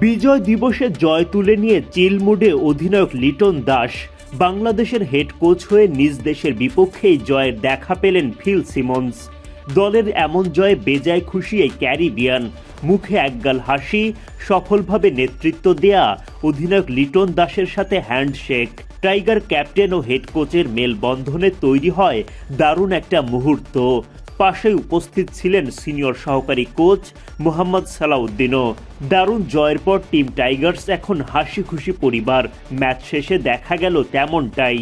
বিজয় দিবসে জয় তুলে নিয়ে চিল মুডে অধিনায়ক লিটন দাস বাংলাদেশের হেড কোচ হয়ে নিজ দেশের বিপক্ষেই জয়ের দেখা পেলেন ফিল সিমন্স। দলের এমন জয়ে বেজায় খুশি এই ক্যারিবিয়ান। মুখে একগাল হাসি, সফলভাবে নেতৃত্ব দেয়া অধিনায়ক লিটন দাসের সাথে হ্যান্ডশেক। টাইগার ক্যাপ্টেন ও হেড কোচের মেলবন্ধনে তৈরি হয় দারুণ একটা মুহূর্ত। পাশে উপস্থিত ছিলেন সিনিয়র সহকারী কোচ মোহাম্মদ সালাউদ্দিনও। দারুণ জয়ের পর টিম টাইগার্স এখন হাসি খুশি পরিবার। ম্যাচ শেষে দেখা গেল তেমনটাই।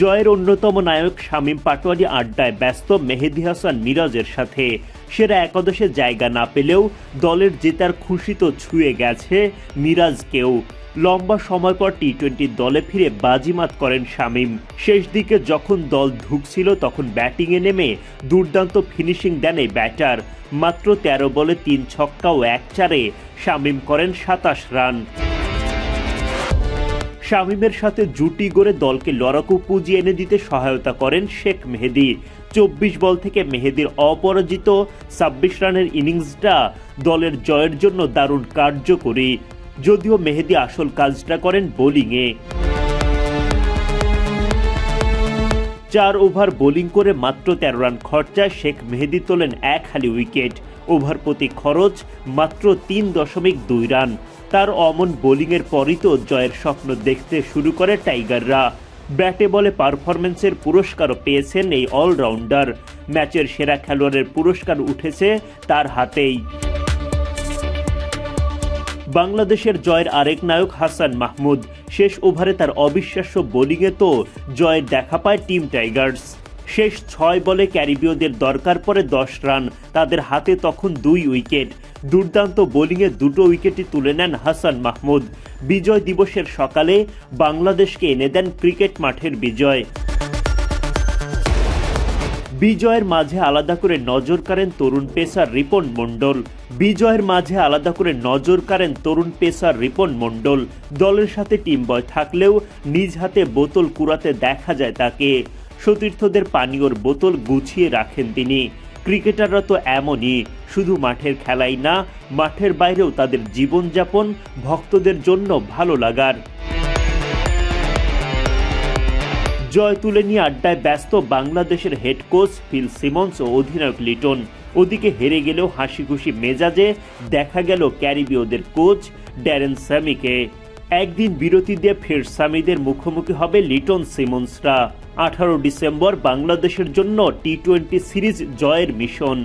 জয়ের অন্যতম নায়ক শামীম পাটোয়ারি আড্ডায় ব্যস্ত মেহেদি হাসান মিরাজের সাথে। সেরা একাদশে জায়গা না পেলেও দলের জেতার খুশি তো ছুঁয়ে গেছে মিরাজকেও। লম্বা সময় পর টি টোয়েন্টি দলে ফিরে বাজিমাত করেন শামীম। শেষ দিকে যখন দল ঢুকছিল, তখন ব্যাটিংয়ে নেমে দুর্দান্ত ফিনিশিং দেন এই ব্যাটার। মাত্র তেরো বলে তিন ছক্কা ও এক চারে শামীম করেন সাতাশ রান। শামীমের সাথে জুটি গড়ে দলকে লড়াকু পুঁজি এনে দিতে সহায়তা করেন শেখ মেহেদি। চব্বিশ বল থেকে মেহেদির অপরাজিত ছাব্বিশ রানের ইনিংসটা দলের জয়ের জন্য দারুণ কার্যকরী। যদিও মেহেদি আসল কাজটা করেন বোলিংয়ে। চার ওভার বোলিং করে মাত্র তেরো রান খরচায় শেখ মেহেদি তোলেন এক হালি উইকেট। ওভার প্রতি খরচ মাত্র তিন দশমিক দুই রান। তার অমন বোলিংয়ের পরই তো জয়ের স্বপ্ন দেখতে শুরু করে টাইগাররা। ব্যাটে বলে পারফরমেন্সের পুরস্কারও পেয়েছেন এই অলরাউন্ডার। ম্যাচের সেরা খেলোয়াড়ের পুরস্কার উঠেছে তার হাতেই। বাংলাদেশের জয়ের আরেক নায়ক হাসান মাহমুদ। শেষ ওভারে তার অবিশ্বাস্য বোলিংয়ে তো জয়ের দেখা পায় টিম টাইগার্স। শেষ ছয় বলে ক্যারিবীয়দের দরকার পড়ে দশ রান, তাদের হাতে তখন দুই উইকেট। দুর্দান্ত বোলিংয়ে দুটো উইকেটই তুলে নেন হাসান মাহমুদ। বিজয় দিবসের সকালে বাংলাদেশকে এনে দেন ক্রিকেট মাঠের বিজয়। বিজয়ের মাঝে আলাদা করে নজর কাড়েন তরুণ পেসার রিপন মণ্ডল। বিজয়ের মাঝে আলাদা করে নজর কাড়েন তরুণ পেসার রিপন মণ্ডল। দলের সাথে টিম বয় থাকলেও নিজ হাতে বোতল কুড়াতে দেখা যায় তাকে। সতীর্থদের পানীয়র বোতল গুছিয়ে রাখেন তিনি। ক্রিকেটাররা তো এমনই, শুধু মাঠের খেলাই না, মাঠের বাইরেও তাদের জীবনযাপন ভক্তদের জন্য ভালো লাগার। জয় তুলে নিয়ে আড্ডায় ব্যস্ত বাংলাদেশের হেড কোচ ফিল সিমন্স ও অধিনায়ক লিটন। ওদিকে হেরে গেলেও হাসি খুশি মেজাজে দেখা গেল ক্যারিবীয়দের কোচ ড্যারেন স্যামিকে। একদিন বিরতি দিয়ে ফের সামিদের মুখোমুখি হবে লিটন সিমন্সরা। আঠারো ডিসেম্বর বাংলাদেশের জন্য টি টোয়েন্টি সিরিজ জয়ের মিশন